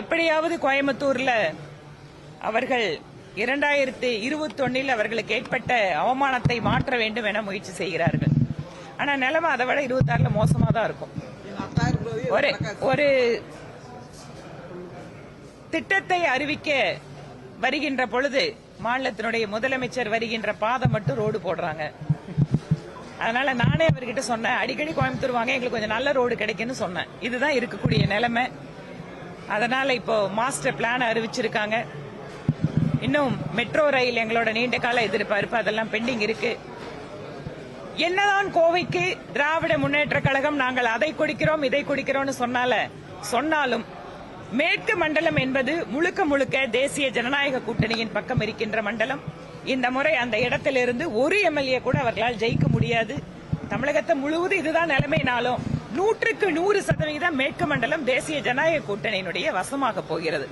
எப்படியாவது கோயம்புத்தூர்ல அவர்கள் இரண்டாயிரத்தி இருபத்தொன்னில் அவர்களுக்கு ஏற்பட்ட அவமானத்தை மாற்ற வேண்டும் என முயற்சி செய்கிறார்கள். ஆனா நிலைமை அதை விட இருபத்தாறுல மோசமா தான் இருக்கும். ஒரு ஒரு திட்டத்தை அறிவிக்க வருகின்ற பொழுது மாநிலத்தினுடைய முதலமைச்சர் வருகின்ற பாதை மட்டும் ரோடு போடுறாங்க. அதனால நானே அவர்கிட்ட சொன்னேன் அடிக்கடி கோயம்புத்தூர் வாங்க எங்களுக்கு கொஞ்சம் நல்ல ரோடு கிடைக்குன்னு சொன்னேன். இதுதான் இருக்கக்கூடிய நிலைமை. அதனால இப்போ மாஸ்டர் பிளான் அறிவிச்சிருக்காங்க. இன்னும் மெட்ரோ ரயில் எங்களோட நீண்ட கால எதிர்பார்ப்பு அதெல்லாம் பெண்டிங் இருக்கு. என்னதான் கோவைக்கு திராவிட முன்னேற்ற கழகம் நாங்கள் அதை கொடுக்கிறோம் இதை குடிக்கிறோம்னு சொன்னால சொன்னாலும் மேற்கு மண்டலம் என்பது முழுக்க முழுக்க தேசிய ஜனநாயக கூட்டணியின் பக்கம் இருக்கின்ற மண்டலம். இந்த முறை அந்த இடத்திலிருந்து ஒரு எம்எல்ஏ கூட அவர்களால் ஜெயிக்க முடியாது. தமிழகத்தை முழுவதும் இதுதான் நிலைமைனாலும் நூற்றுக்கு நூறு சதவீதம் மேற்கு மண்டலம் தேசிய ஜனநாயக கூட்டணியினுடைய வசமாக போகிறது.